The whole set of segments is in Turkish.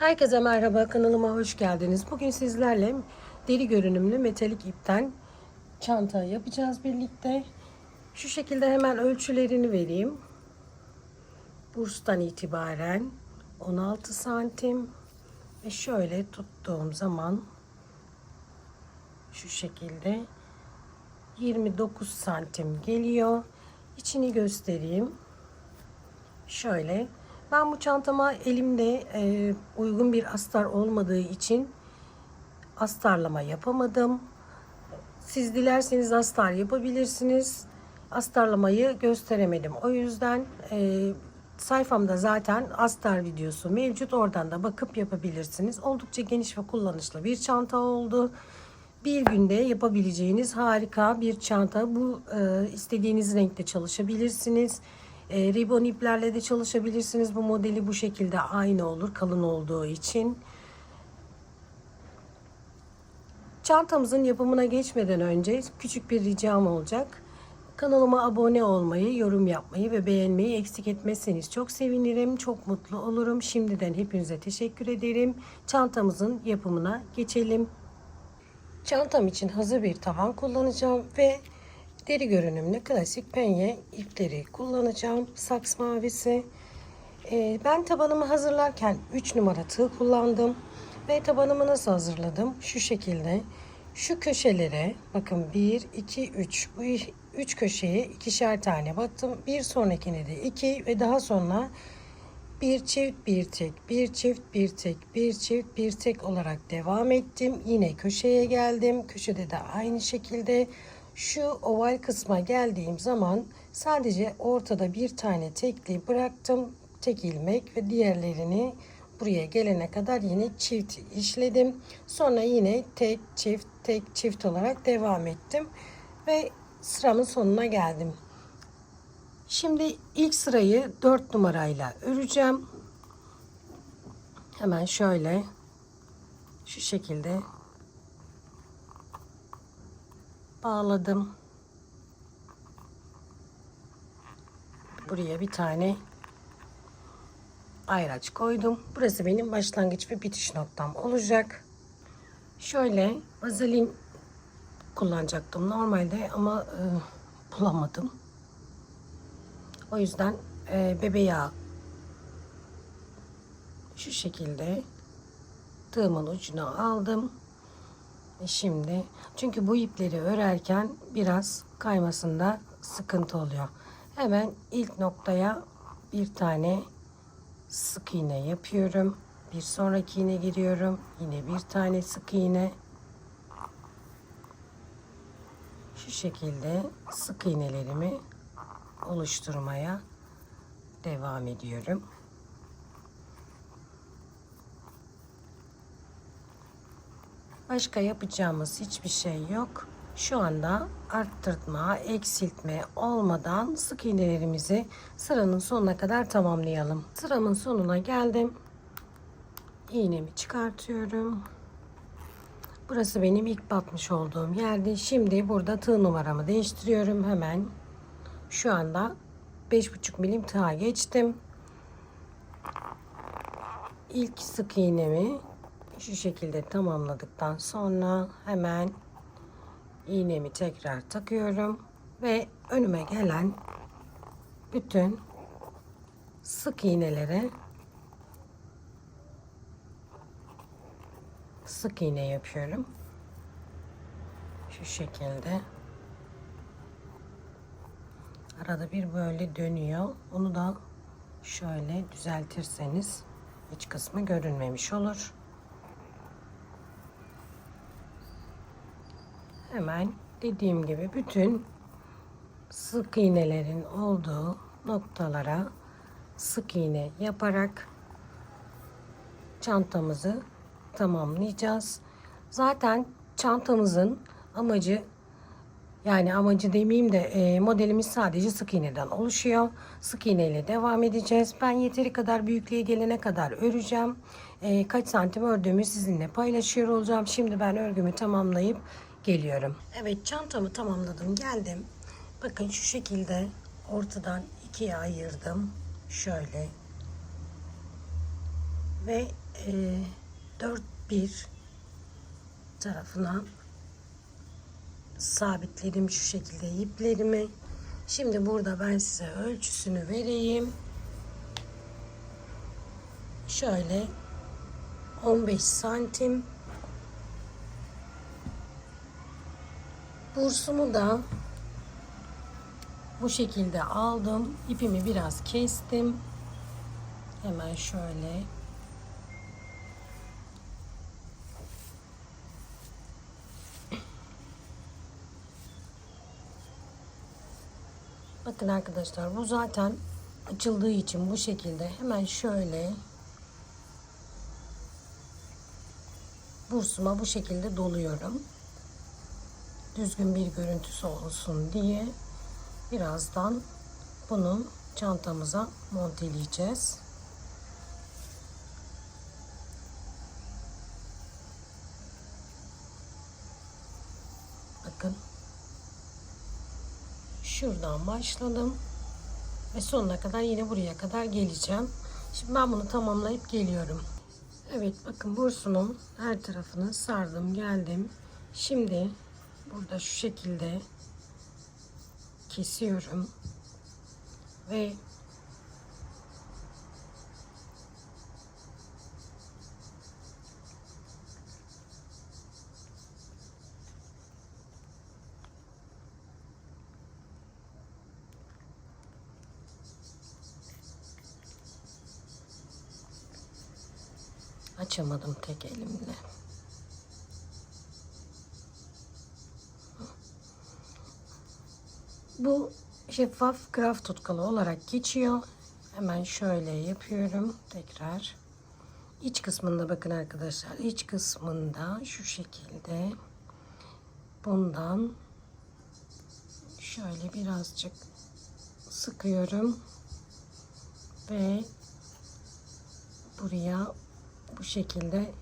Herkese merhaba, kanalıma hoş geldiniz. Bugün sizlerle deri görünümlü metalik ipten çanta yapacağız birlikte. Şu şekilde hemen ölçülerini vereyim. Burstan itibaren 16 santim ve şöyle tuttuğum zaman şu şekilde 29 santim geliyor. İçini göstereyim. Şöyle. Ben bu çantama elimde e, uygun bir astar olmadığı için astarlama yapamadım. Siz dilerseniz astar yapabilirsiniz. Astarlamayı gösteremedim. O yüzden e, sayfamda zaten astar videosu mevcut. Oradan da bakıp yapabilirsiniz. Oldukça geniş ve kullanışlı bir çanta oldu. Bir günde yapabileceğiniz harika bir çanta. Bu e, istediğiniz renkte çalışabilirsiniz. E, ribon iplerle de çalışabilirsiniz. Bu modeli bu şekilde aynı olur kalın olduğu için. Çantamızın yapımına geçmeden önce küçük bir ricam olacak. Kanalıma abone olmayı, yorum yapmayı ve beğenmeyi eksik etmezseniz çok sevinirim, çok mutlu olurum. Şimdiden hepinize teşekkür ederim. Çantamızın yapımına geçelim. Çantam için hazır bir taban kullanacağım ve deri görünümlü klasik penye ipleri kullanacağım. Saks mavisi. Ee, ben tabanımı hazırlarken 3 numara tığ kullandım. Ve tabanımı nasıl hazırladım? Şu şekilde. Şu köşelere bakın 1, 2, 3. Bu 3 köşeye ikişer tane battım. Bir sonrakine de 2 ve daha sonra bir çift bir tek bir çift bir tek bir çift bir tek olarak devam ettim. Yine köşeye geldim. Köşede de aynı şekilde şu oval kısma geldiğim zaman sadece ortada bir tane tekli bıraktım. Tek ilmek ve diğerlerini buraya gelene kadar yine çift işledim. Sonra yine tek çift tek çift olarak devam ettim ve sıramın sonuna geldim. Şimdi ilk sırayı 4 numarayla öreceğim. Hemen şöyle şu şekilde bağladım. Buraya bir tane ayraç koydum. Burası benim başlangıç ve bitiş noktam olacak. Şöyle vazelin kullanacaktım normalde ama e, bulamadım. O yüzden e, bebe yağı şu şekilde tığımın ucuna aldım. Ve şimdi çünkü bu ipleri örerken biraz kaymasında sıkıntı oluyor. Hemen ilk noktaya bir tane sık iğne yapıyorum. Bir sonraki iğne giriyorum. Yine bir tane sık iğne. Şu şekilde sık iğnelerimi oluşturmaya devam ediyorum. Başka yapacağımız hiçbir şey yok. Şu anda arttırma, eksiltme olmadan sık iğnelerimizi sıranın sonuna kadar tamamlayalım. Sıramın sonuna geldim. İğnemi çıkartıyorum. Burası benim ilk batmış olduğum yerdi. Şimdi burada tığ numaramı değiştiriyorum hemen. Şu anda 5,5 milim tığa geçtim. İlk sık iğnemi şu şekilde tamamladıktan sonra hemen iğnemi tekrar takıyorum ve önüme gelen bütün sık iğnelere sık iğne yapıyorum. Şu şekilde. Arada bir böyle dönüyor. Onu da şöyle düzeltirseniz iç kısmı görünmemiş olur. Hemen dediğim gibi bütün sık iğnelerin olduğu noktalara sık iğne yaparak çantamızı tamamlayacağız. Zaten çantamızın amacı yani amacı demeyeyim de e, modelimiz sadece sık iğneden oluşuyor. Sık iğne ile devam edeceğiz. Ben yeteri kadar büyüklüğe gelene kadar öreceğim. E, kaç santim ördüğümü sizinle paylaşıyor olacağım. Şimdi ben örgümü tamamlayıp geliyorum. Evet çantamı tamamladım geldim. Bakın şu şekilde ortadan ikiye ayırdım. Şöyle. ve e, dört bir tarafına sabitledim şu şekilde iplerimi. Şimdi burada ben size ölçüsünü vereyim. Şöyle 15 santim. Bursumu da bu şekilde aldım. İpimi biraz kestim. Hemen şöyle Bakın arkadaşlar bu zaten açıldığı için bu şekilde hemen şöyle bursuma bu şekilde doluyorum. Düzgün bir görüntüsü olsun diye birazdan bunu çantamıza monteleyeceğiz. Bakın şuradan başladım ve sonuna kadar yine buraya kadar geleceğim. Şimdi ben bunu tamamlayıp geliyorum. Evet bakın bursunun her tarafını sardım geldim. Şimdi burada şu şekilde kesiyorum ve açamadım tek elimle. Bu şeffaf kraft tutkalı olarak geçiyor. Hemen şöyle yapıyorum tekrar. İç kısmında bakın arkadaşlar. iç kısmında şu şekilde bundan şöyle birazcık sıkıyorum ve buraya bu şekilde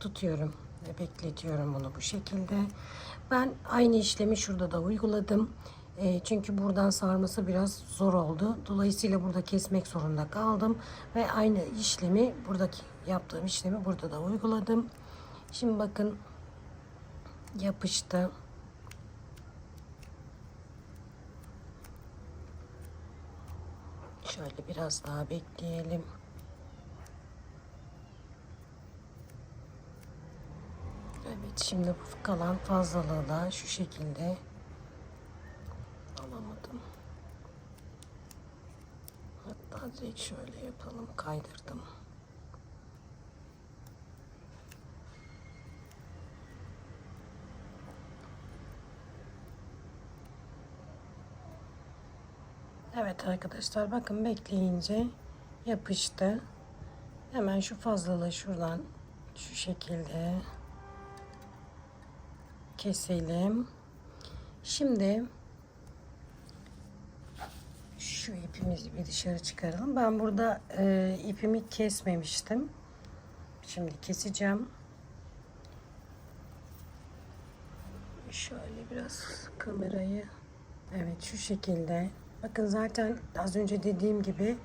tutuyorum bekletiyorum bunu bu şekilde. Ben aynı işlemi şurada da uyguladım. E, çünkü buradan sarması biraz zor oldu. Dolayısıyla burada kesmek zorunda kaldım. Ve aynı işlemi buradaki yaptığım işlemi burada da uyguladım. Şimdi bakın yapıştı. Şöyle biraz daha bekleyelim. Evet şimdi bu kalan fazlalığı da şu şekilde alamadım. Hatta direkt şöyle yapalım kaydırdım. Evet arkadaşlar bakın bekleyince yapıştı. Hemen şu fazlalığı şuradan şu şekilde keselim. Şimdi şu ipimizi bir dışarı çıkaralım. Ben burada e, ipimi kesmemiştim. Şimdi keseceğim. Şöyle biraz kamerayı evet şu şekilde. Bakın zaten az önce dediğim gibi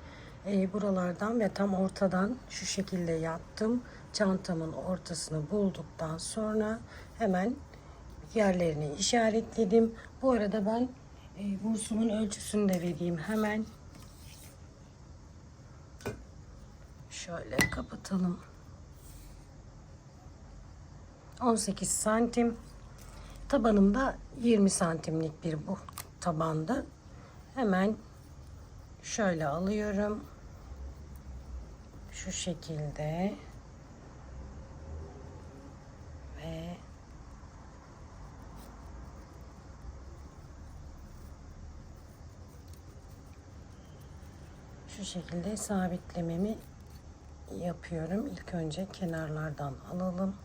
e, buralardan ve tam ortadan şu şekilde yaptım. Çantamın ortasını bulduktan sonra hemen yerlerini işaretledim. Bu arada ben e, bursumun ölçüsünü de vereyim hemen. Şöyle kapatalım. 18 santim. Tabanımda 20 santimlik bir bu tabandı. Hemen şöyle alıyorum. Şu şekilde ve şu şekilde sabitlememi yapıyorum. İlk önce kenarlardan alalım.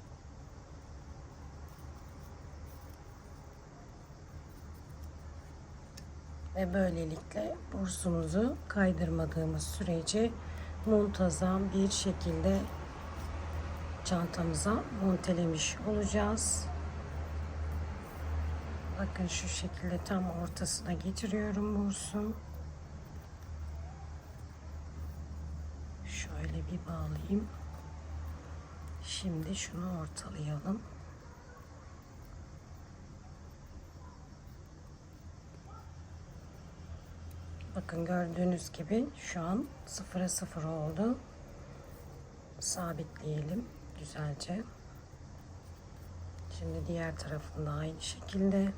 Ve böylelikle bursumuzu kaydırmadığımız sürece muntazam bir şekilde çantamıza montelemiş olacağız. Bakın şu şekilde tam ortasına getiriyorum bursun. Şöyle bir bağlayayım. Şimdi şunu ortalayalım. Bakın gördüğünüz gibi şu an sıfıra sıfır oldu. Sabitleyelim güzelce. Şimdi diğer tarafında aynı şekilde.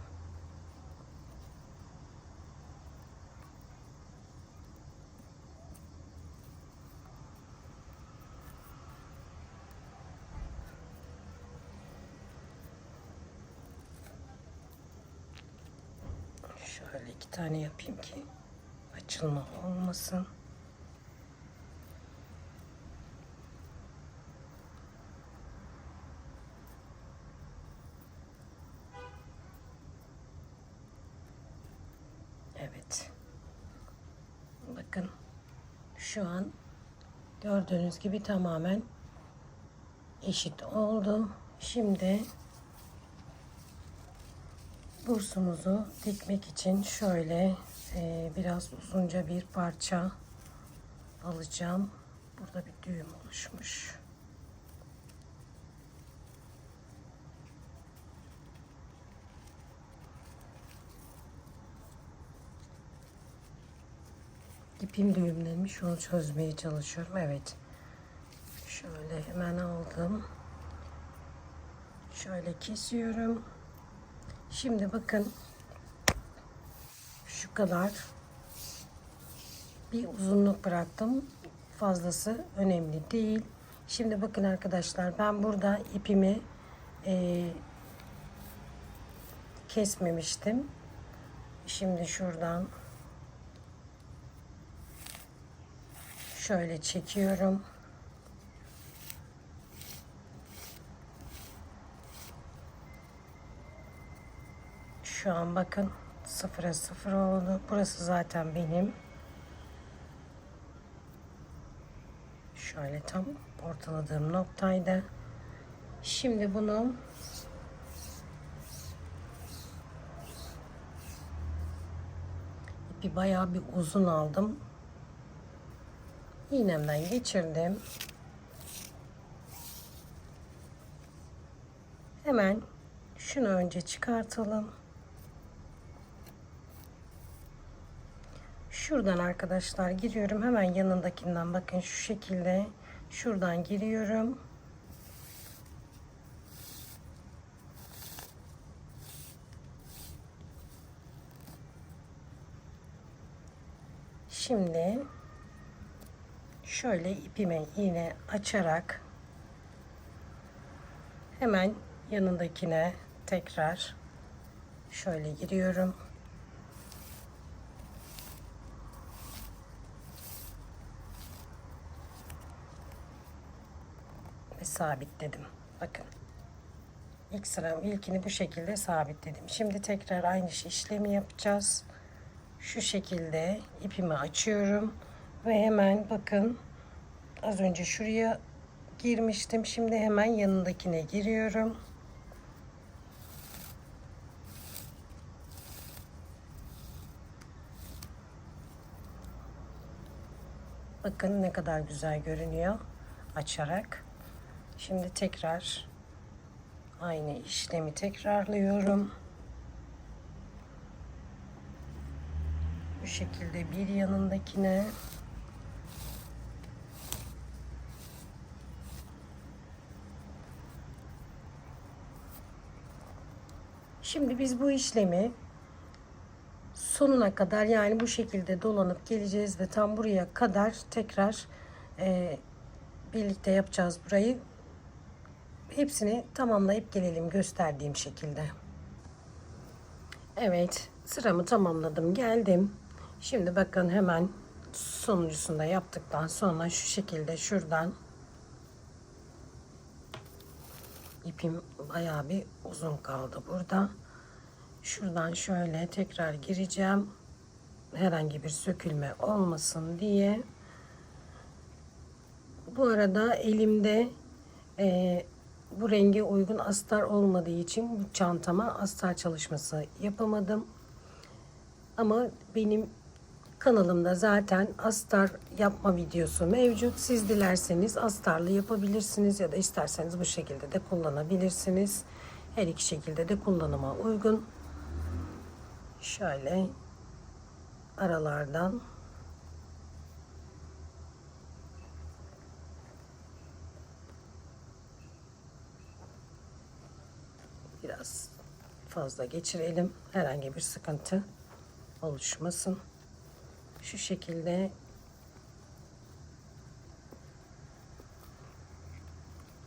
Şöyle iki tane yapayım ki açılma olmasın. Evet. Bakın şu an gördüğünüz gibi tamamen eşit oldu. Şimdi bursumuzu dikmek için şöyle e, biraz uzunca bir parça alacağım. Burada bir düğüm oluşmuş. İpim düğümlenmiş onu çözmeye çalışıyorum. Evet. Şöyle hemen aldım. Şöyle kesiyorum. Şimdi bakın şu kadar bir uzunluk bıraktım. Fazlası önemli değil. Şimdi bakın arkadaşlar ben burada ipimi e, kesmemiştim. Şimdi şuradan şöyle çekiyorum. Şu an bakın sıfıra sıfır oldu. Burası zaten benim. Şöyle tam ortaladığım noktaydı. Şimdi bunu ipi bayağı bir uzun aldım. İğnemden geçirdim. Hemen şunu önce çıkartalım. Şuradan arkadaşlar giriyorum. Hemen yanındakinden bakın şu şekilde. Şuradan giriyorum. Şimdi şöyle ipime yine açarak hemen yanındakine tekrar şöyle giriyorum. Sabitledim. Bakın. İlk sıram ilkini bu şekilde sabitledim. Şimdi tekrar aynı işlemi yapacağız. Şu şekilde ipimi açıyorum ve hemen bakın az önce şuraya girmiştim. Şimdi hemen yanındakine giriyorum. Bakın ne kadar güzel görünüyor açarak. Şimdi tekrar aynı işlemi tekrarlıyorum. Bu şekilde bir yanındakine Şimdi biz bu işlemi sonuna kadar yani bu şekilde dolanıp geleceğiz ve tam buraya kadar tekrar e, birlikte yapacağız burayı. Hepsini tamamlayıp gelelim gösterdiğim şekilde. Evet sıramı tamamladım geldim. Şimdi bakın hemen sonuncusunda yaptıktan sonra şu şekilde şuradan ipim bayağı bir uzun kaldı burada. Şuradan şöyle tekrar gireceğim. Herhangi bir sökülme olmasın diye. Bu arada elimde e, bu renge uygun astar olmadığı için bu çantama astar çalışması yapamadım. Ama benim Kanalımda zaten astar yapma videosu mevcut. Siz dilerseniz astarlı yapabilirsiniz ya da isterseniz bu şekilde de kullanabilirsiniz. Her iki şekilde de kullanıma uygun. Şöyle aralardan biraz fazla geçirelim. Herhangi bir sıkıntı oluşmasın. Şu şekilde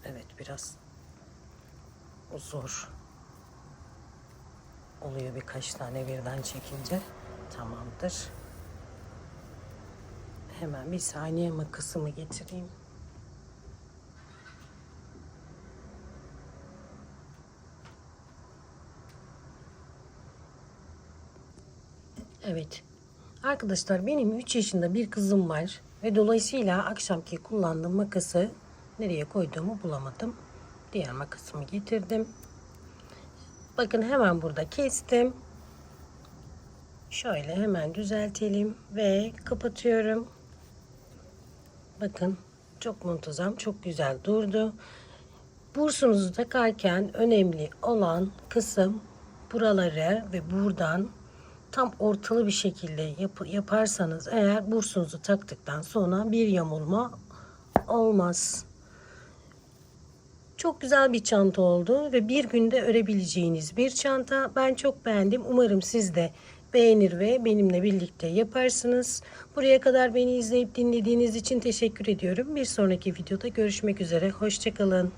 Evet biraz zor oluyor birkaç tane birden çekince tamamdır. Hemen bir saniye makasımı getireyim. Evet. Arkadaşlar benim 3 yaşında bir kızım var ve dolayısıyla akşamki kullandığım makası nereye koyduğumu bulamadım. Diğer makasımı getirdim. Bakın hemen burada kestim. Şöyle hemen düzeltelim ve kapatıyorum. Bakın çok muntazam, çok güzel durdu. Bursunuzu takarken önemli olan kısım buraları ve buradan tam ortalı bir şekilde yap- yaparsanız eğer bursunuzu taktıktan sonra bir yamulma olmaz. Çok güzel bir çanta oldu ve bir günde örebileceğiniz bir çanta. Ben çok beğendim. Umarım siz de beğenir ve benimle birlikte yaparsınız. Buraya kadar beni izleyip dinlediğiniz için teşekkür ediyorum. Bir sonraki videoda görüşmek üzere. Hoşçakalın.